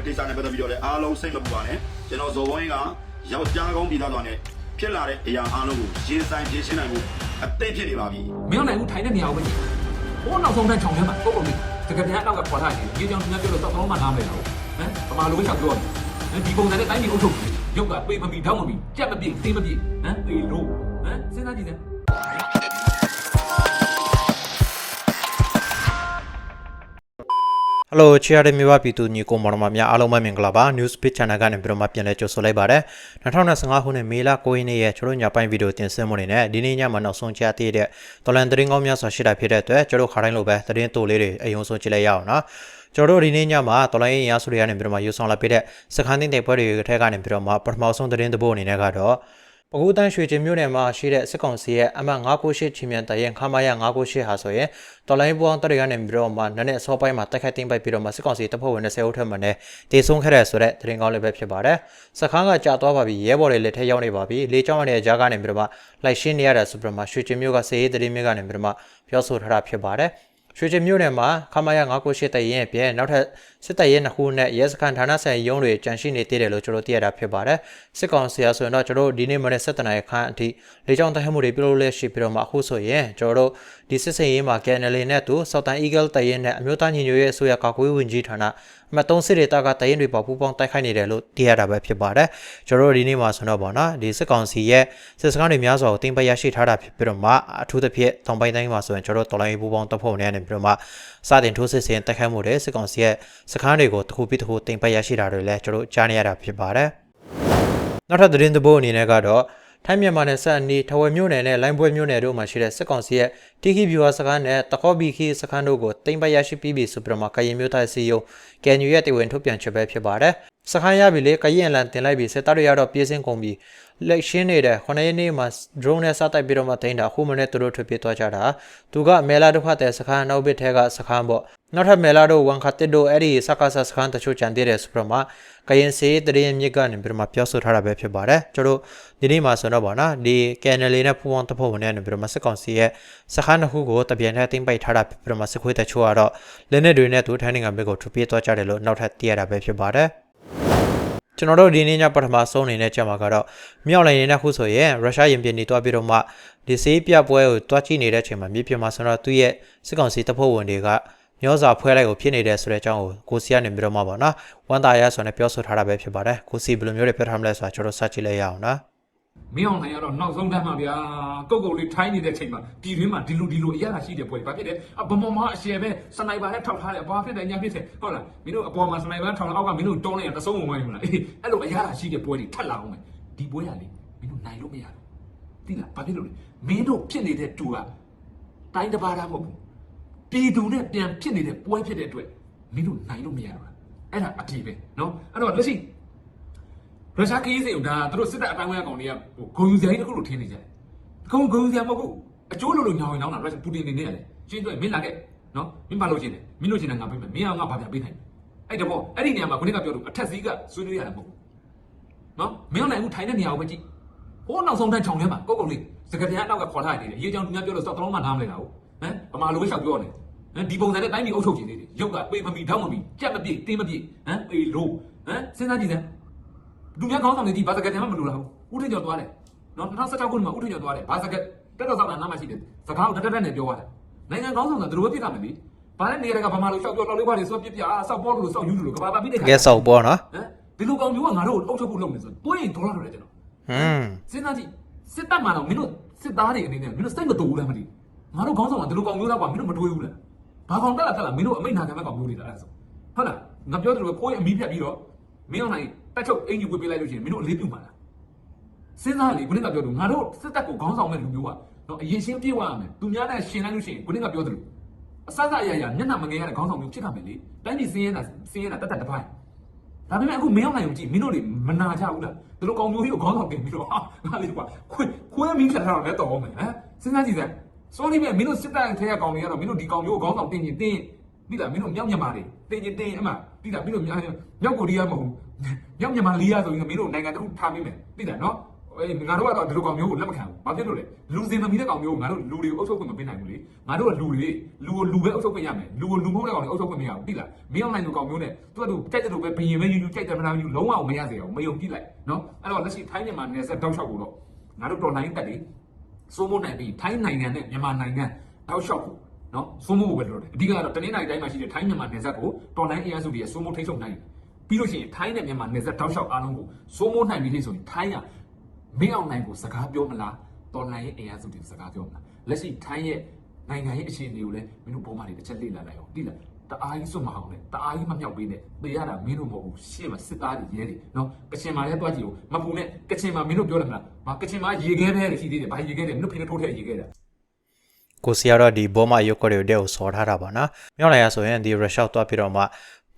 တဲ့ကိစ္စနဲ့ပတ်သက်ပြီးတော့လည်းအားလုံးစိတ်မပူပါနဲ့ကျွန်တော်ဇော်ဝင်းကယောက်ျားကောင်းပြည်သားတော်နဲ့ဖြစ်လာတဲ့အရာအားလုံးကိုရင်ဆိုင်ဖြေရှင်းနိုင်ဖို့အသိဖြစ်နေပါပြီမင်းနိုင်ဘူးထိုင်တဲ့နေရာကိုပဲကြည့်ဟိုနောက်ဆုံးတန်းချောင်ထဲမှာပုတ်ပုတ်လေးတကယ်တမ်းအနောက်ကခေါ်ထားတယ်ဒီကြောင်သူများပြောလို့တော့တော့မှနားမလဲတော့ဟမ်ပမာလိုပဲချက်ပြောတယ်ဒီပုံစံနဲ့တိုင်းပြည်အုပ်ချုပ်ရုပ်ကပေမမီတောင်းမမီကြက်မပြည့်သေးမပြည့်ဟမ်အေးလို့ဟမ်စဉ်းစားကြည့်စမ်း ဟယ်လိုချီရတဲ့မြေပါပြည်သူညီကိုမောင်နှမများအားလုံးပဲမင်္ဂလာပါ News Page Channel ကနေပြီးတော့မှပြန်လည်ကြိုဆိုလိုက်ပါရစေ2025ခုနှစ်မေလ9ရက်နေ့ရဲ့ကျွန်တော်ညပိုင်းဗီဒီယိုတင်ဆက်မှုနေနဲ့ဒီနေ့ညမှာနောက်ဆုံးချသေးတဲ့တော်လန်သတင်းကောင်းများစွာရှိတာဖြစ်တဲ့အတွက်ကျွန်တော်ခါတိုင်းလိုပဲသတင်းတိုလေးတွေအယုံဆုံးကြည့်လိုက်ရအောင်နော်ကျွန်တော်တို့ဒီနေ့ညမှာတော်လိုင်းရင်ရဆိုတွေကနေပြီးတော့မှယူဆောင်လာပြတဲ့စခန်းသိန်းတဲ့ဘွဲတွေထဲကနေပြီးတော့မှပထမဆုံးသတင်းသဘောအနေနဲ့ကတော့ ပကူတန်းရွှေချင်းမြို့နယ်မှာရှိတဲ့စစ်ကောင်စီရဲ့အမှတ်998ချင်းမြန်တရင်ခမာရ998ဟာဆိုရင်တော်လိုင်းပူအောင်တရရနေပြီးတော့မှနည်းနည်းအစောပိုင်းမှာတိုက်ခိုက်သိမ်းပိုက်ပြီးတော့မှစစ်ကောင်စီတပ်ဖွဲ့ဝင်20ဦးထက်မှနဲ့တေဆုံးခဲ့တဲ့ဆိုတဲ့သတင်းကောင်းလေးပဲဖြစ်ပါတယ်။စခန်းကကြာသွားပါပြီရဲဘော်တွေလက်ထက်ရောက်နေပါပြီ။လေကြောင်းရတဲ့ကြားကနေပြီးတော့မှလိုက်ရှင်းနေရတဲ့ဆိုပြီးတော့မှရွှေချင်းမြို့ကစေရေးသတင်းမျိုးကနေပြီးတော့မှပြောဆိုထားတာဖြစ်ပါတယ်။ ရွှေချင်းမြို့နယ်မှာခမာရ998တရင်အပြင်နောက်ထပ်စစ်တပ်ရဲနှစ်ခုနဲ့ရဲစခန်းဌာနဆိုင်ရုံးတွေကြန့်ရှိနေသေးတယ်လို့ကျွန်တော်သိရတာဖြစ်ပါတယ်။စစ်ကောင်စီအဆိုရင်တော့ကျွန်တော်တို့ဒီနေ့မနေ့7တနာရီခန့်အထိလေကြောင်းတိုက်ခိုက်မှုတွေပြုလုပ်လက်ရှိပြီးတော့မှအခုဆိုရင်ကျွန်တော်တို့ဒီစစ်စင်ရေးမှာ KNL နဲ့တူ Southern Eagle တရင်နဲ့အမျိုးသားညီညွတ်ရေးအစိုးရကာကွယ်ရေးဝန်ကြီးဌာန အမှတ်3စစ်ဒေသကတရင်တွေပေါ်ပူးပေါင်းတိုက်ခိုက်နေတယ်လို့သိရတာပဲဖြစ်ပါတယ်။ကျွန်တော်တို့ဒီနေ့မှာဆိုတော့ပေါ့နော်ဒီစစ်ကောင်စီရဲ့စစ်စခန်းတွေများစွာကိုတင်ပရရှိထားတာဖြစ်ပြီးတော့မှအထူးသဖြင့်တောင်ပိုင်းတိုင်းမှာဆိုရင်ကျွန်တော်တို့တော်လိုင်းပူးပေါင်းတပ်ဖွဲ့တွေနဲ့ပြီးတော့မှစတင်ထိုးစစ်ဆင်တိုက်ခိုက်မှုတွေစစ်ကောင်စီရဲ့စခန်းတွေကိုတစ်ခုပြီးတစ်ခုတင်ပရရှိတာတွေလည်းကျွန်တော်တို့ကြားနေရတာဖြစ်ပါတယ်။နောက်ထပ်သတင်းသဘောအနေနဲ့ကတော့ ထိုင်းမြန်မာနယ်စပ်အနီးထဝယ်မြို့နယ်နဲ့လိုင်းပွဲမြို့နယ်တို့မှာရှိတဲ့စစ်ကောင်စီရဲ့တီခီဗျူဟာစခန်းနဲ့တကောဘီခီစခန်းတို့ကိုတင်ပရရှိပြီးပြီဆိုပြီးတော့မှကရင်မျိုးသားစီယုံကန်ယူရဲ့တဝင်ထုတ်ပြန်ချက်ပဲဖြစ်ပါတယ်။စခန်းရပြီလေကရင်လန်တင်လိုက်ပြီစစ်သားတွေရတော့ပြေးစင်းကုန်ပြီလက်ရှင်းနေတဲ့ခုနှစ်ရက်နေ့မှာ drone နဲ့စတိုက်ပြီးတော့မှတင်တာအခုမနေ့သူတို့ထွက်ပြေးသွားကြတာသူကမဲလာဒုက္ခတဲ့စခန်းနောက်ဘက်ထဲကစခန်းပေါ့ နောက်ထပ်မဲလာတို့ဝန်ခတ်တဲ့တို့အဲ့ဒီစကားစစခန်းတချို့ကြံသေးတယ်ဆိုပြီးတော့မှကရင်စေးတရင်မြစ်ကနေပြီးတော့မှပြောဆိုထားတာပဲဖြစ်ပါတယ်ကျွန်တော်တို့ဒီနေ့မှာဆိုတော့ဗောနော်ဒီ KNL နဲ့ပူပေါင်းတဖို့ဝင်နေပြီးတော့မှစစ်ကောင်စီရဲ့စခန်းတစ်ခုကိုတပြန်ထဲတင်ပိုက်ထားတာပြီးတော့မှစစ်ခွေးတချို့ကတော့လက်နက်တွေနဲ့သူထိုင်းနိုင်ငံဘက်ကိုထွက်ပြေးသွားကြတယ်လို့နောက်ထပ်သိရတာပဲဖြစ်ပါတယ်ကျွန်တော်တို့ဒီနေ့ညပထမဆုံးအနေနဲ့ကြမှာကတော့မြောက်လိုင်းနေတဲ့ခုဆိုရင်ရုရှားရင်ပြင်နေသွားပြီးတော့မှဒီစေးပြပွဲကိုတွားကြည့်နေတဲ့အချိန်မှာမြေပြင်မှာဆိုတော့သူ့ရဲ့စစ်ကောင်စီတပ်ဖွဲ့ဝင်တွေက မျောစာဖွဲလိုက်ကိုဖြစ်နေတဲ့ဆိုတဲ့အကြောင်းကိုကိုစီကနေပြီးတော့မှပေါ့နော်ဝန်တာရဆိုနဲ့ပြောဆိုထားတာပဲဖြစ်ပါတယ်ကိုစီဘယ်လိုမျိုးတွေပြောထားမလဲဆိုတာကျွန်တော်စကြည့်လိုက်ရအောင်နော်မင်းအောင်နိုင်ရတော့နောက်ဆုံးတန်းမှာဗျာကုတ်ကုတ်လေးထိုင်းနေတဲ့ချိန်မှာဒီတွင်းမှာဒီလိုဒီလိုအရာရှိတဲ့ပွဲဘာဖြစ်လဲအဘမောမအရှယ်ပဲစနိုက်ပါနဲ့ထောက်ထားတယ်ဘာဖြစ်တယ်ညာဖြစ်တယ်ဟုတ်လားမင်းတို့အပေါ်မှာစနိုက်ပါထောက်လာအောက်ကမင်းတို့တောင်းနေရတဆုံးဝင်ဝင်မလားအေးအဲ့လိုအရာရှိတဲ့ပွဲတွေထပ်လာအောင်မယ်ဒီပွဲရလေမင်းတို့နိုင်လို့မရဘူးသိလားဘာဖြစ်လို့လဲမင်းတို့ဖြစ်နေတဲ့တူကတိုင်းတစ်ပါးသားမဟုတ်ဘူး ပြည်သူနဲ့ပြန်ဖြစ်နေတဲ့ပွဲဖြစ်တဲ့အတွက်မင်းတို့နိုင်လို့မရဘူးအဲ့ဒါအတီးပဲနော်အဲ့တော့လက်ရှိရုရှားခရီးစဉ်ကိုဒါသူတို့စစ်တပ်အတိုင်းဝဲကောင်တွေကဟိုဂုံယူစရာကြီးတစ်ခုလို့ထင်နေကြတယ်။ဂုံဂုံယူစရာမဟုတ်ဘူး။အကျိုးလို့လို့ညောင်းရင်နောင်းတာရုရှားပူတင်နေနေရတယ်။ရှင်းတွေ့မင်းလာခဲ့နော်မင်းဘာလို့ရှင်းလဲမင်းလို့ရှင်းတာငါပေးမယ်မင်းအောင်ငါဘာပြပေးနိုင်။အဲ့တဘောအဲ့ဒီနေရာမှာခုနကပြောလို့အထက်စီးကဆွေးနွေးရတာမဟုတ်ဘူး။နော်မင်းအောင်နိုင်ဘူးထိုင်တဲ့နေရာကိုပဲကြည့်။ဟိုးနောက်ဆုံးတန်းချောင်ထဲမှာကုတ်ကုတ်လေးစကပြန်အနောက်ကခေါ်ထားနေတယ်။ရေးကြောင်သူများပြောလို့စောက်တလုံးမှနားမလဲတာဟုတ်။ဟမ်ဗမာလိုပဲလျှောက်ပြောနေ။ ဟမ်ဒီပုံစံနဲ့တိုင်းပြည်အုပ်ချုပ်ခြင်းလေးတွေရုပ်ကပေမမီထောက်မမီကြက်မပြည့်တင်းမပြည့်ဟမ်ပေလို့ဟမ်စဉ်းစားကြည့်စမ်းလူများခေါင်းဆောင်တွေဒီဘာစကတ်တည်းမှမလိုလားဘူးဥထင်ကျော်သွားတယ်နော်2016ခုနှစ်မှာဥထင်ကျော်သွားတယ်ဘာစကတ်တက်တော့ဆောင်တာနားမှာရှိတယ်စကားကိုတက်တက်နဲ့ပြောရတယ်နိုင်ငံခေါင်းဆောင်ကသူတို့ပဲပြစ်တာမယ်လေဘာလဲနေရကဘာမှလို့ရှောက်ပြောလောက်လေးပါလေဆိုပြစ်ပြအာဆောက်ပေါ်လို့ဆောက်ယူလို့ကဘာပါပြစ်တဲ့ကဲဆောက်ပေါ့နော်ဟမ်ဒီလိုကောင်မျိုးကငါတို့ကိုအုပ်ချုပ်ဖို့လုပ်နေဆိုတွေးရင်ဒေါ်လာတော့တယ်ကျွန်တော်ဟွန်းစဉ်းစားကြည့်စစ်တပ်မှာတော့မင်းတို့စစ်သားတွေအနေနဲ့မင်းတို့စိတ်မတူဘူးလားမသိငါတို့ခေါင်းဆောင်ကဒီလိုကောင်မျိုးတော့ကွာမင်းတို့မတွေးဘူးလား ဘာကောင်တက်လာတက်လာမင်းတို့အမိန့်နာခံမဲ့ကောင်မျိုးတွေလားအဲ့ဒါဆိုဟုတ်လားငါပြောတယ်လို့ခိုးရင်အမီးဖြတ်ပြီးတော့မင်းအောင်နိုင်တက်ချုပ်အင်ကြီးဝေးပေးလိုက်လို့ရှိရင်မင်းတို့အလေးပြုမှာလားစဉ်းစားလေခုနကပြောသူငါတို့စစ်တပ်ကိုခေါင်းဆောင်မဲ့လူမျိုးကနော်အရင်ရှင်းပြေးသွားရမယ်သူများနဲ့ရှင်လိုက်လို့ရှိရင်ခုနကပြောသလိုအစစအရာရာမျက်နှာမငယ်ရတဲ့ခေါင်းဆောင်မျိုးဖြစ်တာမယ်လေတိုင်းပြည်စင်းရဲတာစင်းရဲတာတတ်တတ်တစ်ပိုင်းဒါပေမဲ့အခုမင်းအောင်နိုင်ကိုကြည့်မင်းတို့တွေမနာကြဘူးလားဒီလိုကောင်မျိုးကြီးကိုခေါင်းဆောင်တင်ပြီးတော့ဟာငါလေးကွာခွေခွေးမင်းဖြတ်ထားတော့လည်းတော်အောင်မယ်ဟမ်စဉ်းစားကြည့်စမ်း စောလိမဲ့မင်းတို့စစ်တပ်ထဲကကောင်တွေကတော့မင်းတို့ဒီကောင်မျိုးကိုခေါင်းဆောင်တင်ရင်တင်ပြီလားမင်းတို့မြောက်မြန်မာတွေတင်ရင်တင်အမှပြီလားမင်းတို့မြောက်ကိုရီးယားမဟုတ်ဘူးမြောက်မြန်မာလီးယားဆိုရင်မင်းတို့နိုင်ငံတစ်ခုထားမိမယ်ပြီလားနော်အေးငါတို့ကတော့ဒီလိုကောင်မျိုးကိုလက်မခံဘူးဘာဖြစ်လို့လဲလူစင်မမီတဲ့ကောင်မျိုးကိုငါတို့လူတွေကိုအုပ်ချုပ်ခွင့်မပေးနိုင်ဘူးလေငါတို့ကလူတွေလူကိုလူပဲအုပ်ချုပ်ခွင့်ရမယ်လူကိုလူမဟုတ်တဲ့ကောင်တွေအုပ်ချုပ်ခွင့်မရဘူးသိလားမင်းအောင်နိုင်လူကောင်မျိုးနဲ့သူကသူကြိုက်တဲ့လူပဲဘယင်ပဲယူယူကြိုက်တယ်မလားယူလုံးဝမရစေအောင်မယုံကြည့်လိုက်နော်အဲ့တော့လက်ရှိထိုင်းမြန်မာနယ်စပ်တောက်လျှောက်ကိုတော့ငါတို့တော်လိုင်းတက်တယ် စိုးမိုးနိုင်ပြီးထိုင်းနိုင်ငံနဲ့မြန်မာနိုင်ငံတောက်လျှောက်ကိုနော်စိုးမိုးဖို့ပဲလို့တယ်အဓိကတော့တနင်္လာရီတိုင်းမှာရှိတဲ့ထိုင်းမြန်မာနယ်စပ်ကိုတော်လိုင်းအင်အားစုတွေစိုးမိုးထိန်းချုပ်နိုင်ပြီးလို့ရှိရင်ထိုင်းနဲ့မြန်မာနယ်စပ်တောက်လျှောက်အားလုံးကိုစိုးမိုးနိုင်ပြီဆိုရင်ထိုင်းကမင်းအောင်နိုင်ကိုစကားပြောမလားတော်လိုင်းရဲ့အင်အားစုတွေစကားပြောမလားလက်ရှိထိုင်းရဲ့နိုင်ငံရေးအခြေအနေကိုလည်းမင်းတို့ပုံမှန်တွေတစ်ချက်လေ့လာလိုက်အောင်သိလား တအားကြီးစွတ်မအောင်နဲ့တအားကြီးမမြောက်ပေးနဲ့ပေးရတာမင်းတို့မဟုတ်ဘူးရှေ့မှာစစ်သားတွေရဲတွေနော်ကချင်မာလည်းတွားကြည့်ဦးမပူနဲ့ကချင်မာမင်းတို့ပြောတယ်မလားမကချင်မာရေခဲပဲရှိသေးတယ်ဘာရေခဲလဲမင်းတို့ဖိနေထိုးထည့်ရေခဲတာကိုစီကတော့ဒီဘောမရုပ်ကွက်တွေကိုတဲ့ကိုစော်ထားတာပါနော်မြောက်လိုက်ရဆိုရင်ဒီရုရှားသွားပြီးတော့မှ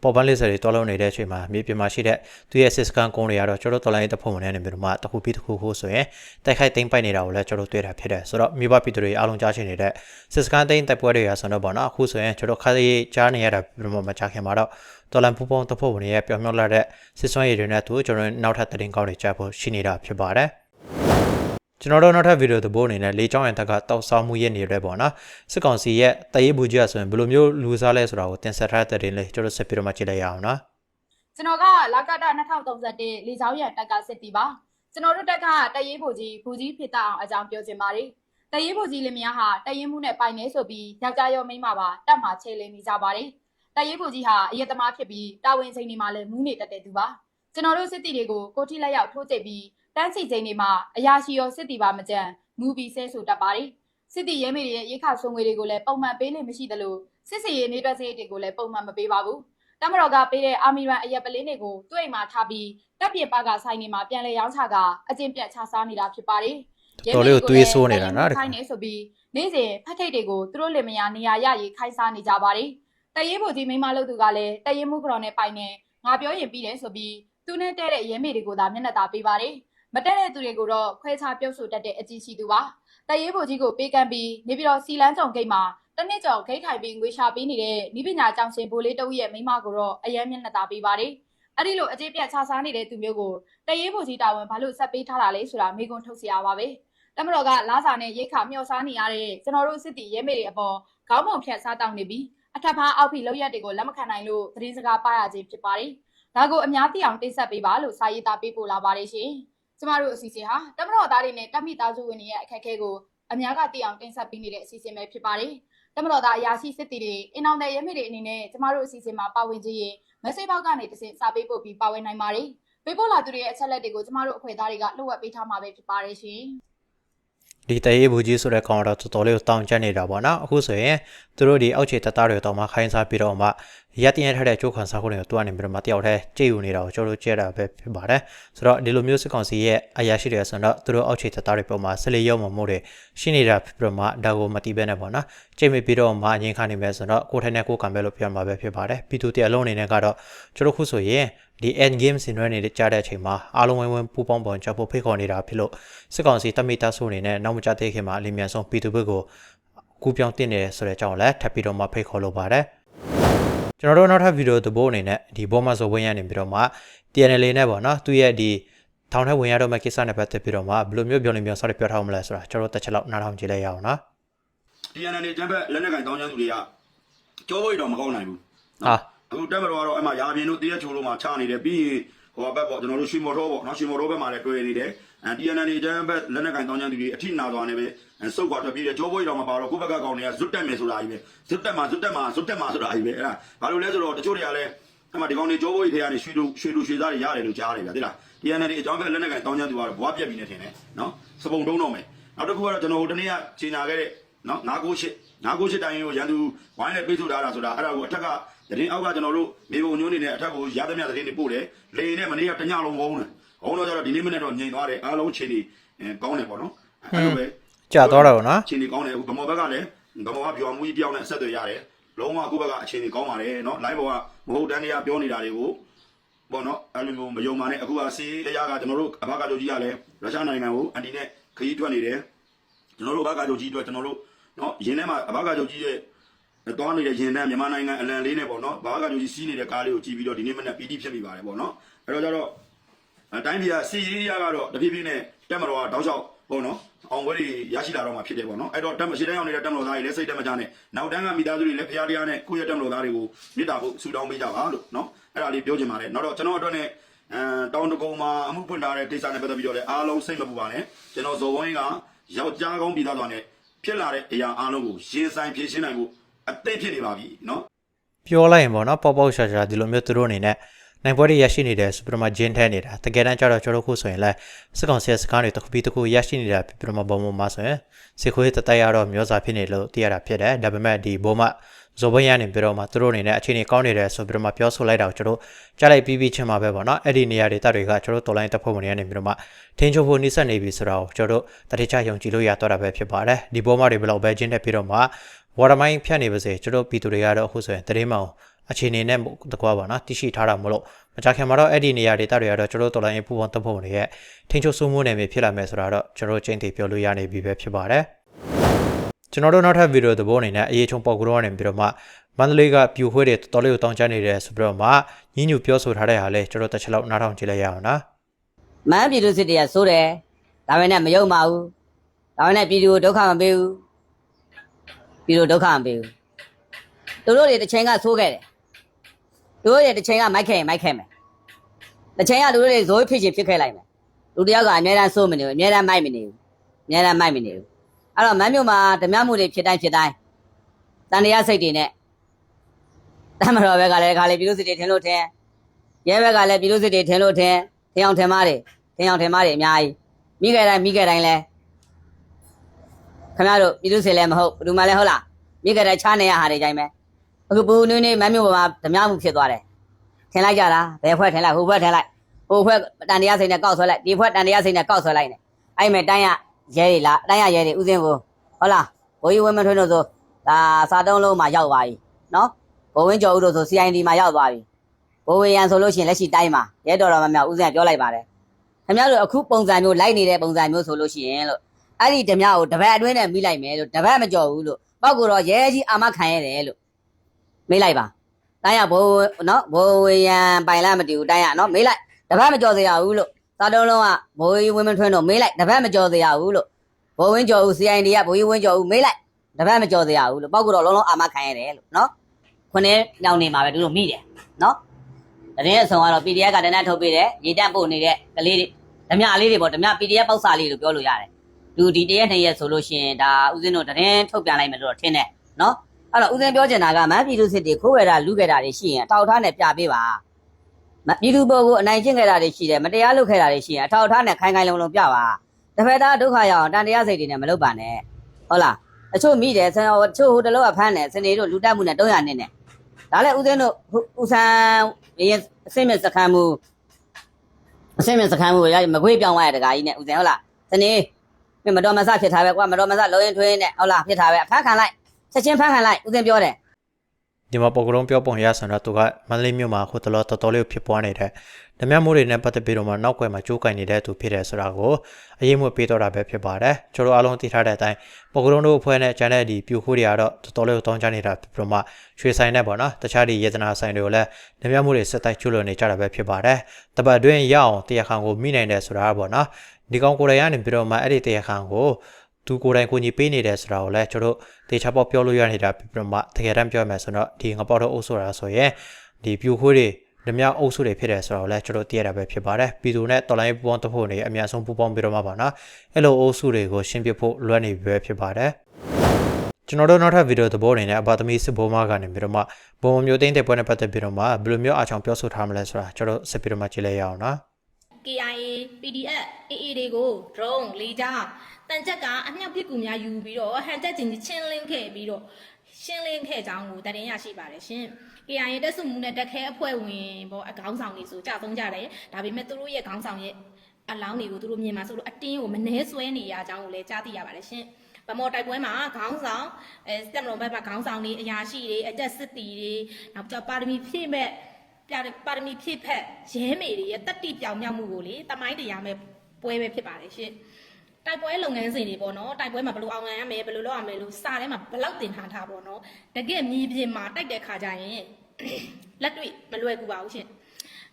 ပေါ်ပန်းလေးစတွေတွားလုံးနေတဲ့အချိန်မှာမြေပြင်မှာရှိတဲ့သူရဲ့ Siscan ကုန်းတွေကတော့ကျွန်တော်တော်လိုင်းတစ်ဖုံနဲ့နေပြီးတော့မှတစ်ခုပြီးတစ်ခုခုဆိုရင်တိုက်ခိုက်သိမ်းပိုက်နေတာကိုလည်းကျွန်တော်တွေ့တာဖြစ်တယ်ဆိုတော့မြေပပြည်သူတွေအားလုံးကြားချင်နေတဲ့ Siscan သိမ်းတိုက်ပွဲတွေရဆိုတော့ပေါ့နော်အခုဆိုရင်ကျွန်တော်ခါးရေးကြားနေရတာပြီးတော့မှမချခင်မှာတော့တော်လန်ပူပုံတစ်ဖုံတွေရဲ့ပြောင်းမြောက်လာတဲ့စစ်စွမ်းရည်တွေနဲ့သူကျွန်တော်နောက်ထပ်သတင်းကောင်းတွေကြားဖို့ရှိနေတာဖြစ်ပါတယ် ကျွန်တော်တို့နောက်ထပ်ဗီဒီယိုသဘောအနေနဲ့လေးချောင်းရန်တက်ကတောက်စားမှုရဲ့နေရဲပေါ့နော်စစ်ကောင်စီရဲ့တရေးဘူးကြီးဆိုရင်ဘယ်လိုမျိုးလူစားလဲဆိုတာကိုတင်ဆက်ထားတဲ့တဲ့လေးကျွန်တော်ဆက်ပြီးတော့မှကြည့်လိုက်ရအောင်နော်ကျွန်တော်ကလာကတာ2031လေချောင်းရံတက်ကစစ်တီပါကျွန်တော်တို့တက်ကတရေးဖို့ကြီးဘူကြီးဖြစ်တာအောင်အကြောင်းပြောချင်ပါတယ်တရေးဖို့ကြီးလင်မယားဟာတရေးမှုနဲ့ပိုင်နေဆိုပြီးယောက်ျားရောမိန်းမပါတက်မှာချဲလင်းနေကြပါတယ်တရေးဖို့ကြီးဟာအယက်သမားဖြစ်ပြီးတာဝန်ချိန်တွေမှာလည်းမူးနေတတ်တဲ့သူပါ ကျွန်တော်တို့စစ်တီတွေကိုကိုထိလက်ရောက်ထိုးကျိတ်ပြီးတန်းစီချိန်တွေမှာအရာရှိရောစစ်တီပါမကြမ်းမူပြီးဆဲဆိုတတ်ပါတယ်စစ်တီရဲမေတွေရဲ့ရိခါဆုံးငွေတွေကိုလည်းပုံမှန်ပေးလို့မရှိသလိုစစ်စီရေးနေပတ်စရိတ်တွေကိုလည်းပုံမှန်မပေးပါဘူးတမတော်ကပေးတဲ့အာမီရန်အရက်ပလင်းတွေကိုသူ့အိမ်မှာထားပြီးတပ်ပြပကဆိုင်နေမှာပြန်လဲရောင်းချကအကျင့်ပြတ်ချစားနေတာဖြစ်ပါတယ်။တော်လေးကိုတွေးဆိုးနေတာနော်တခါခိုင်းနေဆိုပြီးနေ့စဉ်ဖက်ထိတ်တွေကိုသူတို့လင်မယားနေရာရရေးခိုင်းစားနေကြပါတယ်။တရေးဖို့ကြီးမိန်းမလို့သူကလည်းတရေးမှုခရော်နဲ့ပိုင်နေငါပြောရင်ပြီးတယ်ဆိုပြီး သူနဲ့တဲ့တဲ့ရဲမေတွေကိုသာမျက်နှာသာပေးပါတယ်။မတက်တဲ့သူတွေကိုတော့ခွဲခြားပြုတ်ဆိုတတ်တဲ့အကြီးရှိသူပါ။တရေးဖို့ကြီးကိုပေးကမ်းပြီးနေပြီးတော့စီလန်းကြုံဂိတ်မှာတနစ်ကျော်ဂိတ်ထိုင်ပြီးငွေရှာပေးနေတဲ့နိပညာကျောင်းရှင်ဘိုးလေးတဦးရဲ့မိန်းမကိုတော့အယမ်းမျက်နှာသာပေးပါတယ်။အဲ့ဒီလိုအကျေးပြတ်ခြားစားနေတဲ့သူမျိုးကိုတရေးဖို့ကြီးတာဝန်ဘာလို့ဆက်ပေးထားတာလဲဆိုတာမေးခွန်းထုတ်စရာပါပဲ။တမတော်ကလာစာနဲ့ရိတ်ခါမျှော်စားနေရတဲ့ကျွန်တော်တို့စစ်တီရဲမေတွေအပေါ်ခေါင်းပုံဖြတ်စားတောင်းနေပြီးအထက်ဖားအောက်ဖိလောက်ရက်တွေကိုလက်မခံနိုင်လို့သတင်းစကားပါရခြင်းဖြစ်ပါတယ်။ ဒါကိုအများသိအောင်တိတ်ဆက်ပေးပါလို့စာရေးသားပေးပို့လာပါတယ်ရှင်။ကျမတို့အစီအစဉ်ဟာတမတော်သားတွေနဲ့တပ်မိသားစုဝင်တွေရဲ့အခက်အခဲကိုအများကသိအောင်တင်ဆက်ပေးနေတဲ့အစီအစဉ်ပဲဖြစ်ပါတယ်။တမတော်သားအရာရှိစစ်တီတွေအင်အောင်တဲ့ရဲမေတွေအနေနဲ့ကျမတို့အစီအစဉ်မှာပါဝင်ကြရင်မက်ဆေ့ဘောက်ကနေတစ်ဆင့်စာပေးပို့ပြီးပါဝင်နိုင်ပါတယ်။ပေးပို့လာသူတွေရဲ့အချက်လက်တွေကိုကျမတို့အဖွဲ့သားတွေကလှုပ်ဝက်ပေးထားမှာပဲဖြစ်ပါတယ်ရှင်။ ဒီတရေးဘူးကြီးဆိုတဲ့ကောင်တော့တော်တော်လေးကိုတောင်းကျနေတာပေါ့နော်အခုဆိုရင်သူတို့ဒီအောက်ခြေတပ်သားတွေတော့မှခိုင်းစားပြီးတော့မှရက်တင်ရထားတဲ့ကြိုးခံစားခွင့်တွေကိုတွားနေပြီးတော့မှတယောက်တည်းကြည့်ယူနေတာကိုကျွန်တော်တို့ကြည့်တာပဲဖြစ်ပါတယ်ဆိုတော့ဒီလိုမျိုးစစ်ကောင်စီရဲ့အရာရှိတွေဆိုတော့သူတို့အောက်ခြေတပ်သားတွေပုံမှာဆလေရောက်မှမို့တွေရှိနေတာဖြစ်ပြီးတော့မှဒါကိုမတိဘဲနဲ့ပေါ့နော်ကြိတ်မိပြီးတော့မှငင်းခါနေမယ်ဆိုတော့ကိုယ်ထိုင်နဲ့ကိုယ်ကံပဲလို့ပြောမှာပဲဖြစ်ပါတယ်ပြီးသူတရလုံးအနေနဲ့ကတော့ကျွန်တော်ခုဆိုရင် ဒီ end game ဆင်နွှဲနေတဲ့ကြားတဲ့အချိန်မှာအားလုံးဝင်းဝင်းပူပေါင်းပေါင်းကြောက်ဖို့ဖိတ်ခေါ်နေတာဖြစ်လို့စစ်ကောင်စီတမိသားစုအနေနဲ့နောက်မကြသေးခင်မှာအလင်းမြန်ဆုံးပြည်သူဘက်ကိုကူပြောင်းတင်နေတယ်ဆိုတဲ့အကြောင်းလည်းထပ်ပြီးတော့မှဖိတ်ခေါ်လိုပါတယ်ကျွန်တော်တို့နောက်ထပ်ဗီဒီယိုသဘောအနေနဲ့ဒီဘောမဆိုဝင်ရနေပြီးတော့မှ TNL နဲ့ပေါ့နော်သူရဲ့ဒီထောင်ထဲဝင်ရတော့မဲ့ကိစ္စနဲ့ပတ်သက်ပြီးတော့မှဘယ်လိုမျိုးပြောနေပြောဆောက်ပြောထားအောင်မလဲဆိုတာကျွန်တော်တို့တစ်ချက်လောက်နားထောင်ကြည့်လိုက်ရအောင်နော် TNN ကျန်းဖက်လက်နက်ကင်တောင်းချမ်းသူတွေကကြောဘိတ်တော့မကောင်းနိုင်ဘူးဟာ အခုတက်မတော်ကတော့အဲ့မှာရာပြင်းတို့တရက်ချိုးလုံးမှာချနေတယ်ပြီးရင်ဟိုဘက်ပေါ့ကျွန်တော်တို့ရွှေမော်တော်ပေါ့နော်ရွှေမော်တော်ဘက်မှာလည်းတွေ့နေတယ်အဲ TNN ကျန်းဖက်လက်နက်ကင်တောင်းချမ်းသူတွေအထိနာသွားနေပဲစုပ်ကွာထွက်ပြေးတယ်ကြောဘိတ်တော့မပါတော့ကိုယ့်ဘက်ကကောင်တွေကဇွတ်တက်မယ်ဆိုတာကြီးပဲဇွတ်တက်မှာဇွတ်တက်မှာဇွတ်တက်မှာဆိုတာကြီးပဲအဲ့ဒါဘာလို့လဲဆိုတော့တချို့တွေကလည်းအဲ့မှာဒီကောင်တွေကြောဘိတ်တွေကနေရွှေလူရွှေလူရွှေသားတွေရတယ်လို့ကြားတယ်ဗျာသိလား TNN အကြောင်းဖက်လက်နက်ကင်တောင်းချမ်းသူကတော့ဘွားပြက်ပြီးနေထင်တယ်နော်စပုံတုံးတော့မယ်နောက်တစ်ခုကတော့ကျွန်တော်တို့တနေ့ကချိန်နာခဲ့တဲ့နော်998 998တိုင်းကိုရန်သူဝိုင်းနဲ့ပြေးထုတ်ထားတာဆိုတာအဲ့ဒါကိုအထက်က သတင်းအောက်ကကျွန်တော်တို့မေဘုံညွှန်းနေတဲ့အထက်ကိုရသမျှသတင်းတွေပို့တယ်လေရင်နဲ့မနေ့ကတညလုံးဝုန်းတယ်ဝုန်းတော့ကျတော့ဒီနေ့မနေ့တော့ငြိမ်သွားတယ်အားလုံးချိန်နေကောင်းတယ်ပေါ့နော်အဲ့လိုပဲကြာသွားတော့နော်ချိန်နေကောင်းတယ်ဗမော်ဘက်ကလည်းဗမော်ကပြောင်းမှုကြီးပြောင်းတဲ့အဆက်တွေရတယ်လုံးဝကိုယ့်ဘက်ကအချိန်နေကောင်းပါတယ်နော် live ဘောကမဟုတ်တန်းတရားပြောနေတာတွေကိုပေါ့နော်အဲ့လိုမျိုးမယုံပါနဲ့အခုကစီးတရားကကျွန်တော်တို့အဘကကြိုကြီးကလည်းရုရှားနိုင်ငံကိုအန်တီနဲ့ခရီးထွက်နေတယ်ကျွန်တော်တို့အဘကကြိုကြီးအတွက်ကျွန်တော်တို့နော်ရင်းထဲမှာအဘကကြိုကြီးရဲ့ သွားနေတဲ့ရင်တန်းမြန်မာနိုင်ငံအလံလေးနဲ့ပေါ့နော်ဘာကကြိုကြီးစီးနေတဲ့ကားလေးကိုကြည့်ပြီးတော့ဒီနေ့မနေ့ပီတိဖြစ်မိပါတယ်ပေါ့နော်အဲ့တော့ကျတော့အတိုင်းပြည်ကစီရေးရကတော့တဖြည်းဖြည်းနဲ့တက်မတော်ကတောက်လျှောက်ဟုတ်နော်အောင်ဝဲတွေရရှိလာတော့မှဖြစ်တယ်ပေါ့နော်အဲ့တော့တက်မရှိတဲ့အောင်နေတဲ့တက်မတော်သားတွေလည်းစိတ်တက်မကြနဲ့နောက်တန်းကမိသားစုတွေလည်းဖရားတရားနဲ့ကိုယ့်ရဲ့တက်မတော်သားတွေကိုမေတ္တာဖို့ဆုတောင်းပေးကြပါလို့နော်အဲ့ဒါလေးပြောချင်ပါတယ်နောက်တော့ကျွန်တော်အတွက်နဲ့အဲတောင်းတကုံမှာအမှုဖွင့်ထားတဲ့ကိစ္စနဲ့ပတ်သက်ပြီးတော့လည်းအားလုံးစိတ်မပူပါနဲ့ကျွန်တော်ဇော်ဝင်းကယောက်ျားကောင်းပြည်သားတော်နဲ့ဖြစ်လာတဲ့အရာအားလုံးကိုရင်ဆိုင်ဖြေရှင်းနိုင်ဖို့ အသင့်ဖြစ်နေပါပြီနော်ပြောလိုက်ရင်ပေါ့နော်ပေါက်ပေါက်ရှာရှာဒီလိုမျိုးသူတို့အနေနဲ့နိုင်ပွဲတွေရရှိနေတယ်ဆိုပြီးတော့မှဂျင်းထဲနေတာတကယ်တမ်းကျတော့ကျွန်တော်တို့ခုဆိုရင်လဲစစ်ကောင်စီရဲ့စကားတွေတစ်ခုပြီးတစ်ခုရရှိနေတာပြီးတော့မှဘုံဘုံမှာဆိုရင်စစ်ခွေးတတိုက်ရတော့မျိုးစားဖြစ်နေလို့သိရတာဖြစ်တယ်ဒါပေမဲ့ဒီဘုံမ ဇော်ဘင်းရနေပြီးတော့မှသူတို့အနေနဲ့အခြေအနေကောင်းနေတယ်ဆိုပြီးတော့မှပြောဆိုလိုက်တာကိုကျွန်တော်ကြားလိုက်ပြီးပြီးချင်းမှာပဲပေါ့နော်အဲ့ဒီနေရာတွေတပ်တွေကကျွန်တော်တော်လိုင်းတပ်ဖွဲ့ဝင်တွေကနေပြီးတော့မှထင်းချိုးဖို့နှိစက်နေပြီဆိုတော့ကျွန်တော်တတိချယုံကြည်လို့ရတော့တာပဲဖြစ်ပါတယ်ဒီဘုံမတွေဘယ်လောက်ပဲဂျင်းတဲ့ပြီးတော့မှဝါရမိုင်းဖြတ်နေပါစေကျွန်တော်ပြည်သူတွေကတော့အခုဆိုရင်တရေမောင်အခြေအနေနဲ့တကွာပါနော်တရှိထားတာမလို့မကြခင်မှာတော့အဲ့ဒီနေရာဒေတာတွေကတော့ကျွန်တော်တို့တော်လိုင်းရေးပူပေါင်းတပ်ဖွဲ့ဝင်တွေရဲ့ထင်းချုပ်စိုးမိုးနယ်မြေဖြစ်လာမယ်ဆိုတာတော့ကျွန်တော်တို့ချင်းတည်ပြောလို့ရနေပြီပဲဖြစ်ပါတယ် ကျွန်တော်တို့နောက်ထပ်ဗီဒီယိုသဘောအနေနဲ့အရေးချုံပေါက်ကတော့နေပြီးတော့မှမန္တလေးကပြူခွေးတွေတော်လေးကိုတောင်းချနေတယ်ဆိုပြီးတော့မှညညူပြောဆိုထားတဲ့ဟာလဲကျွန်တော်တစ်ချက်လောက်နားထောင်ကြည့်လိုက်ရအောင်နော်မန်းပြည်သူစစ်တွေကစိုးတယ်ဒါပေမဲ့မယုံပါဘူးဒါပေမဲ့ပြည်သူကိုဒုက္ခမပေးဘူးပြည်သူဒုက္ခမပေးဘူးသူတို့တွေတစ်ချိန်ကစိုးခဲ့တယ်သူတို့တွေတစ်ချိန်ကမိုက်ခဲ့ရင်မိုက်ခဲ့မယ်တစ်ချိန်ကသူတို့တွေဇိုးဖြစ်ချင်ဖြစ်ခဲ့လိုက်မယ်လူတစ်ယောက်ကအများတန်းစိုးမနေဘူးအများတန်းမိုက်မနေဘူးအများတန်းမိုက်မနေဘူး အဲ့တော့မန်းမြို့မှာဓမြမှုတွေဖြစ်တိုင်းဖြစ်တိုင်းတန်တရားစိတ်တွေနဲ့တမတော်ဘက်ကလည်းခါလေပြည်သူစစ်တွေထင်လို့ထင်ရဲဘက်ကလည်းပြည်သူစစ်တွေထင်လို့ထင်ထင်အောင်ထင်မားတွေထင်အောင်ထင်မားတွေအများကြီးမိခဲ့တိုင်းမိခဲ့တိုင်းလဲခင်ဗျားတို့ပြည်သူစစ်လည်းမဟုတ်ဘယ်သူမှလည်းဟုတ်လားမိခဲ့တိုင်းချားနေရဟာတွေကြိုင်းပဲအခုဘူနွေးနေမမ်းမျိုးပေါ်မှာဓမြမှုဖြစ်သွားတယ်ထင်လိုက်ကြလားဘယ်ဖွဲ့ထင်လိုက်ဟိုဖွဲ့ထင်လိုက်ဟိုဖွဲ့တန်တရားစိတ်နဲ့ကောက်ဆွဲလိုက်ဒီဖွဲ့တန်တရားစိတ်နဲ့ကောက်ဆွဲလိုက်နေအဲ့မဲ့တိုင်းရ ရဲတွေလားတိုင်းရရဲတွေဥစဉ်ကိုဟုတ်လားဘိုးကြီးဝင်းမထွန်းတို့ဆိုဒါစာတုံးလုံးမှာရောက်သွားပြီနော်ဘိုးဝင်းကျော်ဦးတို့ဆို CID မှာရောက်သွားပြီဘိုးဝင်းရန်ဆိုလို့ရှိရင်လက်ရှိတိုင်းမှာရဲတော်တော်များများဥစဉ်ကပြောလိုက်ပါတယ်ခင်ဗျားတို့အခုပုံစံမျိုးလိုက်နေတဲ့ပုံစံမျိုးဆိုလို့ရှိရင်လို့အဲ့ဒီဓမြကိုတပတ်အတွင်းနဲ့မိလိုက်မယ်လို့တပတ်မကြော်ဘူးလို့ပောက်ကတော့ရဲကြီးအာမခံရတယ်လို့မေးလိုက်ပါတိုင်းရဘိုးနော်ဘိုးဝေယံပိုင်လားမတူဘူးတိုင်းရနော်မေးလိုက်တပတ်မကြော်စေရဘူးလို့ သာတုံးလုံးကဘိုးကြီးဝင်းမထွန်းတော့မေးလိုက်တပတ်မကြော်စေရဘူးလို့ဘိုးဝင်းကြော်ဦး CID ကဘိုးကြီးဝင်းကြော်ဦးမေးလိုက်တပတ်မကြော်စေရဘူးလို့ပောက်ကတော့လုံးလုံးအာမခံရတယ်လို့နော်ခုနှစ်ညောင်နေမှာပဲသူတို့မိတယ်နော်တရင်အဆောင်ကတော့ PDF ကတနက်ထုတ်ပေးတယ်ရေတက်ပို့နေတဲ့ကလေးတွေဓမြလေးတွေပေါ့ဓမြ PDF ပေါက်စာလေးလို့ပြောလို့ရတယ်လူဒီတရက်နှစ်ရက်ဆိုလို့ရှိရင်ဒါဥစဉ်တို့တရင်ထုတ်ပြန်လိုက်မယ်လို့တော့ထင်တယ်နော်အဲ့တော့ဥစဉ်ပြောချင်တာကမန်းပြည်သူစစ်တွေခိုးဝယ်တာလူခဲ့တာတွေရှိရင်အထောက်အထားနဲ့ပြပေးပါမ ပြည်သူပေါ်ကိုအနိုင်ကျင့်ခဲ့တာတွေရှိတယ်မတရားလုပ်ခဲ့တာတွေရှိရင်အထောက်အထားနဲ့ခိုင်ခိုင်လုံလုံပြပါတစ်ဖက်သားဒုက္ခရောက်အောင်တန်တရားစိတ်တွေနဲ့မလုပ်ပါနဲ့ဟုတ်လားအချို့မိတယ်ဆန်တချို့ဟိုတလောကဖမ်းတယ်စနေတို့လူတက်မှုနဲ့300နှစ်နဲ့ဒါလည်းဥစဉ်တို့ဥဆန်ရင်အစိမ့်မဲ့စခန်းမှုအစင်မြစခန်းမှုရမခွေးပြောင်းသွားတဲ့တကာကြီးနဲ့ဦးစင်ဟုတ်လားဒီနေ့မင်းမတော်မဆဖြစ်ထားပဲကွာမတော်မဆလုံးရင်ထွင်းနဲ့ဟုတ်လားဖြစ်ထားပဲဖမ်းခံလိုက်ချက်ချင်းဖမ်းခံလိုက်ဦးစင်ပြောတယ် ဒီမှာပုံကလုံးပြောပုံရဆန်တော့သူကမန္တလေးမြို့မှာခုတလောတော်တော်လေးဖြစ်ပွားနေတဲ့ဓမြမိုးတွေနဲ့ပတ်သက်ပြီးတော့မှနောက်ွယ်မှာကြိုးကင်နေတဲ့သူဖြစ်တယ်ဆိုတာကိုအရေးမပေးတော့တာပဲဖြစ်ပါတယ်ကျွန်တော်အားလုံးသိထားတဲ့အတိုင်းပုံကလုံးတို့အဖွဲ့နဲ့ကျန်တဲ့ဒီပြူခိုးတွေကတော့တော်တော်လေးကိုတောင်းကြနေတာဖြစ်ပြီးတော့မှရွှေဆိုင်နဲ့ပေါ့နော်တခြားဒီယေဒနာဆိုင်တွေကိုလည်းဓမြမိုးတွေစက်တိုက်ကျွလွန်နေကြတာပဲဖြစ်ပါတယ်တပတ်အတွင်းရအောင်တရားခံကိုမိနိုင်တယ်ဆိုတာပေါ့နော်ဒီကောင်ကိုယ်တိုင်ကနေပြီးတော့မှအဲ့ဒီတရားခံကို သူကိုယ်တိုင်ကိုကြီးပေးနေတယ်ဆိုတာကိုလည်းကျွန်တော်တေချာပေါက်ပြောလို့ရနေတာပြပြမတကယ်တမ်းပြောရမယ်ဆိုတော့ဒီငပေါက်တော့အုပ်ဆိုတာဆိုရင်ဒီပြူခွေးတွေဓမြအုပ်စုတွေဖြစ်တယ်ဆိုတော့လည်းကျွန်တော်သိရတာပဲဖြစ်ပါတယ်ပြည်သူနဲ့တော်လိုင်းပူပေါင်းတဖို့နေအများဆုံးပူပေါင်းပြီးတော့မှာပါနော်အဲ့လိုအုပ်စုတွေကိုရှင်းပြဖို့လွယ်နေပြီပဲဖြစ်ပါတယ်ကျွန်တော်တို့နောက်ထပ်ဗီဒီယိုသဘောအနေနဲ့အပါသမီစစ်ဘိုးမကနေပြီးတော့မှဘုံမျိုးသိန်းတဲ့ပွဲနဲ့ပတ်သက်ပြီးတော့မှဘယ်လိုမျိုးအချောင်ပြောဆိုထားမလဲဆိုတာကျွန်တော်ဆက်ပြီးတော့မှကြည့်လိုက်ရအောင်နော် KIA PDF AA တွေကို drone လေးချ တန်ချက်ကအမြောက်ပစ်ကူများယူပြီးတော့ဟန်ချက်ချင်းချင်းလင်းခဲ့ပြီးတော့ရှင်းလင်းခဲ့ကြောင်းကိုတရင်ရရှိပါတယ်ရှင် KIA တက်စုမှုနဲ့တက်ခဲအဖွဲ့ဝင်ပေါ့အကောင်းဆောင်တွေဆိုကြသုံးကြတယ်ဒါပေမဲ့သူတို့ရဲ့ခေါင်းဆောင်ရဲ့အလောင်းတွေကိုသူတို့မြင်မှာဆိုလို့အတင်းကိုမနှဲဆွဲနေရကြောင်းကိုလည်းကြားသိရပါတယ်ရှင်ဗမော်တိုက်ပွဲမှာခေါင်းဆောင်အဲစတက်မလုံးဘက်မှာခေါင်းဆောင်တွေအရာရှိတွေအတက်စစ်တီတွေနောက်ကျပါရမီဖြည့်မဲ့ပြပါရမီဖြစ်ဖက်ရဲမေတွေရဲ့တက်တိပြောင်မြောက်မှုကိုလေတမိုင်းတရားမဲ့ပွဲပဲဖြစ်ပါတယ်ရှင် တိုက်ပွဲလုပ်ငန်းစဉ်တွေပေါ့နော်တိုက်ပွဲမှာဘယ်လိုအောင်နိုင်ရမယ်ဘယ်လိုလုပ်ရမယ်လို့စာထဲမှာဘယ်လောက်တင်ထားထားပေါ့နော်တကယ်မြေပြင်မှာတိုက်တဲ့ခါကျရင်လက်တွေ့မလွယ်ကူပါဘူးရှင်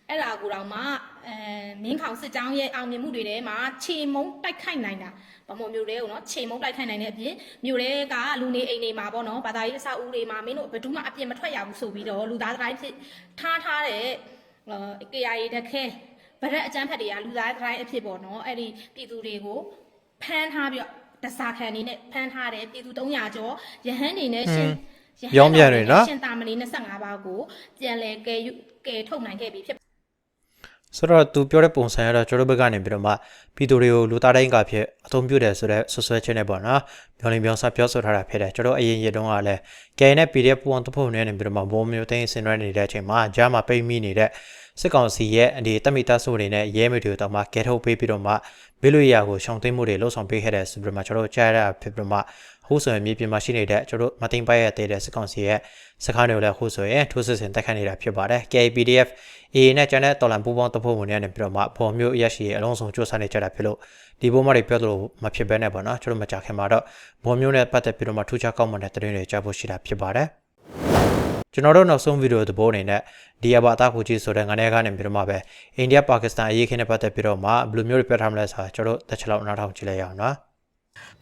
အဲ့ဒါကိုတော့မှအဲမင်းခေါင်စစ်ကြောင်းရဲ့အောင်မြင်မှုတွေထဲမှာခြေမုံတိုက်ခိုက်နိုင်တာဗမော်မျိုးတွေကိုနော်ခြေမုံတိုက်ခိုက်နိုင်တဲ့အပြင်မျိုးတွေကလူနေအိမ်တွေမှာပေါ့နော်ဘာသာရေးအဆောက်အဦတွေမှာမင်းတို့ဘယ်သူမှအပြင်မထွက်ရဘူးဆိုပြီးတော့လူသားတိုင်းဖြစ်ထားထားတဲ့အဲ KIA တခဲဗရက်အကျန်းဖက်တွေကလူသားတိုင်းအဖြစ်ပေါ့နော်အဲ့ဒီပြည်သူတွေကို ဖမ်းထားပြီးတော့တစားခံအနေနဲ့ဖမ်းထားတဲ့ပြည်သူ300ကျော်ရဟန်းနေနဲ့ရှင်ရောင်းပြန်တွေနော်ရှင်တာမဏေ25ပါးကိုပြန်လဲကဲယူကဲထုတ်နိုင်ခဲ့ပြီဖြစ်ဆိုတော့သူပြောတဲ့ပုံစံကတော့ကျွန်တော်တို့ဘက်ကနေပြီးတော့မှပြည်သူတွေကိုလူသားတိုင်းကဖြစ်အသုံးပြုတယ်ဆိုတော့ဆွဆွဲခြင်းနဲ့ပေါ့နော်ပြောလင်းပြောစပြောဆိုထားတာဖြစ်တယ်ကျွန်တော်အရင်ရတုန်းကလည်း KN နဲ့ PDF ပူအောင်တဖို့နေနေပြီးတော့မှဘုံမျိုးတိုင်းဆင်နွှဲနေတဲ့အချိန်မှာဂျားမှာပိတ်မိနေတဲ့ စစ်ကောင်စီရဲ့ဒီတမိသားစုတွေနဲ့ရဲမေတွေတော့မှကဲထုတ်ပေးပြီးတော့မှဘေးလွရာကိုရှောင်သိမ်းမှုတွေလှုပ်ဆောင်ပေးခဲ့တဲ့ဆိုပြီးတော့မှကျွန်တော်ကြားရတာဖြစ်ပြီးတော့မှဟိုးဆိုရင်မြေပြင်မှာရှိနေတဲ့ကျွန်တော်မတင်ပိုက်ရတဲ့စစ်ကောင်စီရဲ့စကားတွေကိုလည်းဟိုးဆိုရင်ထိုးစစ်ဆင်တိုက်ခိုက်နေတာဖြစ်ပါတယ် KPDF AA နဲ့ကျန်တဲ့တော်လန်ပူပေါင်းတဖို့ဝင်နေပြီးတော့မှပေါ်မျိုးအရရှိရဲ့အလုံးစုံစူးစမ်းနေကြတာဖြစ်လို့ဒီဘုံမတွေပြောသလိုမဖြစ်ဘဲနဲ့ပေါ့နော်ကျွန်တော်မကြခင်မှာတော့ပေါ်မျိုးနဲ့ပတ်သက်ပြီးတော့မှထူးခြားကောင်းမွန်တဲ့သတင်းတွေကြားဖို့ရှိတာဖြစ်ပါတယ် ကျွန်တော်တို့နောက်ဆုံးဗီဒီယိုသဘောအနေနဲ့ဒီအဘတာကိုကြီးဆိုတဲ့ငန်းထဲကနေပြီးတော့မှပဲအိန္ဒိယပါကစ္စတန်အရေးခင်းနဲ့ပတ်သက်ပြီးတော့မှဘယ်လိုမျိုးတွေပြောထားမလဲဆိုတာကျွန်တော်တို့တစ်ချက်လောက်နားထောင်ကြည့်လိုက်ရအောင်နော်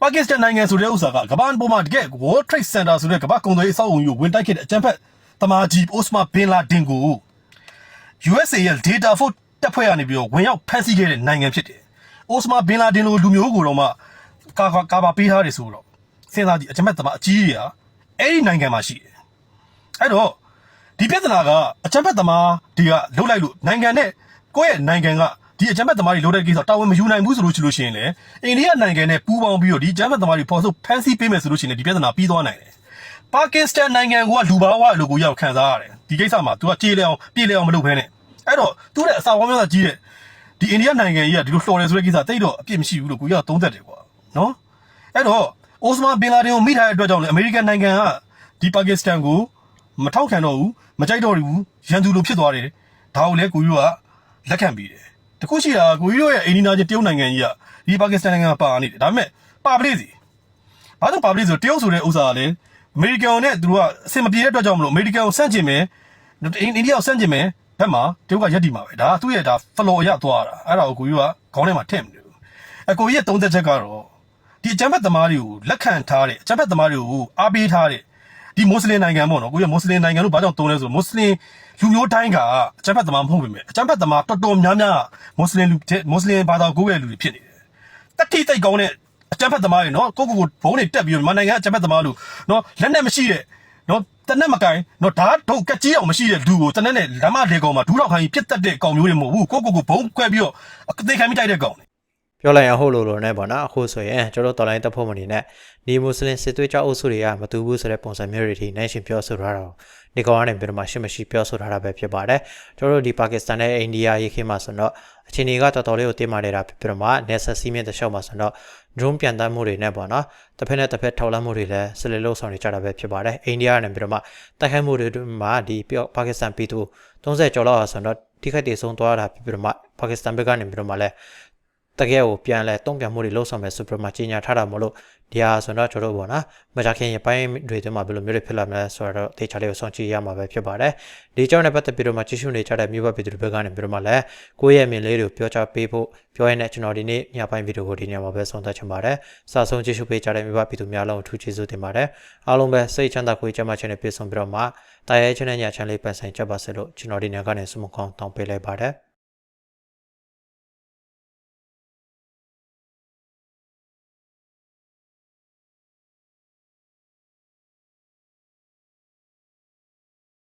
ပါကစ္စတန်နိုင်ငံဆိုတဲ့ဥစ္စာကကမ္ဘာပေါ်မှာတကယ် World Trade Center ဆိုတဲ့ကမ္ဘာကုန်သွယ်ရေးအဆောက်အုံကြီးကိုဝင်တိုက်ခဲ့တဲ့အကြမ်းဖက်တမာကြီးအိုစမာဘင်လာဒင်ကို USA ရဲ့ Data Force တပ်ဖွဲ့ကနေပြီးတော့ဝင်ရောက်ဖမ်းဆီးခဲ့တဲ့နိုင်ငံဖြစ်တယ်။အိုစမာဘင်လာဒင်လိုလူမျိုးကိုတော့မှကာကာကာဘာပေးထားတယ်ဆိုတော့စဉ်းစားကြည့်အကြမ်းဖက်တမာအကြီးကြီးကအဲ့ဒီနိုင်ငံမှာရှိတယ်။ အဲ့တော့ဒီပြဿနာကအကြမ်းဖက်သမားတွေကလှုပ်လိုက်လို့နိုင်ငံနဲ့ကိုယ့်ရဲ့နိုင်ငံကဒီအကြမ်းဖက်သမားတွေလှုပ်တဲ့ကိစ္စတာဝန်မယူနိုင်ဘူးဆိုလို့ရှိလို့ရှိရင်လေအိန္ဒိယနိုင်ငံနဲ့ပူးပေါင်းပြီးတော့ဒီအကြမ်းဖက်သမားတွေပေါ်စုဖမ်းဆီးပေးမယ်ဆိုလို့ရှိရင်ဒီပြဿနာပြီးသွားနိုင်တယ်။ပါကစ္စတန်နိုင်ငံကလူဘာဝလူကိုရောက်ခံစားရတယ်။ဒီကိစ္စမှာ तू ကကြေးလဲအောင်ပြေးလဲအောင်မလုပ်ဘဲနဲ့အဲ့တော့သူ့ရဲ့အစာဝမ်းများစွာကြီးတဲ့ဒီအိန္ဒိယနိုင်ငံကြီးကဒီလိုလှော်တယ်ဆိုတဲ့ကိစ္စတိတ်တော့အပြစ်မရှိဘူးလို့ကိုကြီးကသုံးသပ်တယ်ကွာနော်အဲ့တော့အိုစမန်ဘင်လာဒင်ကိုမိထားတဲ့အတွက်ကြောင့်လေအမေရိကန်နိုင်ငံကဒီပါကစ္စတန်ကို မထောက်ခံတော့ဘူးမကြိုက်တော့ဘူးရန်သူလိုဖြစ်သွားတယ်ဒါကိုလည်းကိုကြီးကလက်ခံပြီးတယ်တခုရှိတာကကိုကြီးတို့ရဲ့အိန္ဒိယချင်းတရုတ်နိုင်ငံကြီးကဒီပါကစ္စတန်နိုင်ငံကပါနေတယ်ဒါပေမဲ့ပါပလေးစီဘာလို့ပါပလေးဆိုတရုတ်ဆိုတဲ့ဥစ္စာကလည်းအမေရိကန်နဲ့သူတို့ကအဆင်မပြေတဲ့အတွက်ကြောင့်မလို့အမေရိကန်ကိုဆန့်ကျင်မယ်အိန္ဒိယကိုဆန့်ကျင်မယ်ဘက်မှာတရုတ်ကရက်တီမှာပဲဒါသူ့ရဲ့ဒါဖလော်ရသွားတာအဲ့ဒါကိုကိုကြီးကခေါင်းထဲမှာထည့်မလို့အကိုကြီးရဲ့သုံးသက်ချက်ကတော့ဒီအကြမ်းဖက်သမားတွေကိုလက်ခံထားတဲ့အကြမ်းဖက်သမားတွေကိုအားပေးထားတဲ့ ဒီမွတ်စလင်နိုင်ငံပေါ့နော်ကိုကြီးကမွတ်စလင်နိုင်ငံလို့ဘာကြောင့်သုံးလဲဆိုမွတ်စလင်လူမျိုးတိုင်းကအကြမ်းဖက်သမားမဟုတ်ပေမဲ့အကြမ်းဖက်သမားတော်တော်များများမွတ်စလင်လူမွတ်စလင်ဘာသာကိုယ်ရဲ့လူတွေဖြစ်နေတယ်တတိတိတ်ကောင်းတဲ့အကြမ်းဖက်သမားတွေနော်ကိုကိုကိုဘုံတွေတက်ပြီးတော့မြန်မာနိုင်ငံအကြမ်းဖက်သမားလို့နော်လက်နဲ့မရှိတဲ့နော်တနက်မကင်နော်ဓာတ်ထုတ်ကကြီးအောင်မရှိတဲ့လူကိုတနက်နဲ့လမ်းမလေကောင်မှာဒူးတော့ခိုင်းပြစ်တက်တဲ့ကောင်မျိုးတွေမဟုတ်ဘူးကိုကိုကိုဘုံခွဲပြီးတော့အသေးခံမိတိုက်တဲ့ကောင်တွေ ပြောလိုက်ရင်ဟုတ်လို့လို့နဲ့ပေါ့နော်အခုဆိုရင်ကျွန်တော်တော်လိုင်းတပ်ဖို့မနေနဲ့ဒီမွတ်စလင်စစ်သွေးကြောက်အုပ်စုတွေကမတူဘူးဆိုတဲ့ပုံစံမျိုးတွေထိနိုင်ရှင်ပြောဆိုထားတာဒီကောင်ကနေပြီးတော့မှရှင်းမရှိပြောဆိုထားတာပဲဖြစ်ပါတယ်ကျွန်တော်တို့ဒီပါကစ္စတန်နဲ့အိန္ဒိယရေခေမှာဆိုတော့အချိန်တွေကတော်တော်လေးကိုတင်းမာနေတာဖြစ်ပြီးတော့မှနေဆက်စီးမြင့်တစ်လျှောက်မှာဆိုတော့ drone ပြန်တမ်းမှုတွေနဲ့ပေါ့နော်တစ်ဖက်နဲ့တစ်ဖက်ထောက်လန့်မှုတွေလည်းဆက်လက်လှုပ်ဆောင်နေကြတာပဲဖြစ်ပါတယ်အိန္ဒိယနဲ့ပြီးတော့မှတိုက်ခိုက်မှုတွေမှာဒီပါကစ္စတန်ပြည်သူ30ကျော်လောက်ဆိုတော့ထိခိုက်ဒေဆုံးသွားတာဖြစ်ပြီးတော့မှပါကစ္စတန်ဘက်ကနေပြီးတော့မှလည်း တကယ်ကိုပြန်လဲတုံ့ပြန်မှုတွေလှုပ်ဆောင်မယ်ဆိုပြီးမှကြီးညာထားတာမလို့ဒီဟာဆိုတော့ကျွန်တော်တို့ပေါ့နော်မကြခင်ရပိုင်းတွေတည်းမှာဘယ်လိုမျိုးတွေဖြစ်လာမလဲဆိုတော့တေချာလေးကိုစောင့်ကြည့်ရမှာပဲဖြစ်ပါတယ်ဒီကြောင့်လည်းပတ်သက်ပြီးတော့မှကြည့်ရှုနေကြတဲ့မြို့ဘပြည်သူတွေဘက်ကနေပြီးတော့မှလည်းကိုယ့်ရဲ့မြင်လေးတွေကိုပြောချပေးဖို့ပြောရတဲ့ကျွန်တော်ဒီနေ့ညပိုင်းဗီဒီယိုကိုဒီညမှာပဲဆုံးသက်ချင်ပါတယ်စာဆုံးကြည့်ရှုပေးကြတဲ့မြို့ဘပြည်သူများလုံးအထူးကျေးဇူးတင်ပါတယ်အားလုံးပဲစိတ်ချမ်းသာကိုယ်ကျမ်းမာခြင်းနဲ့ပြည့်စုံပြီးတော့မှတာရဲခြင်းနဲ့ညာချမ်းလေးပန်ဆိုင်ကြပါစေလို့ကျွန်တော်ဒီညကနေဆုမကောင်းတောင်းပေးလိုက်ပါတယ်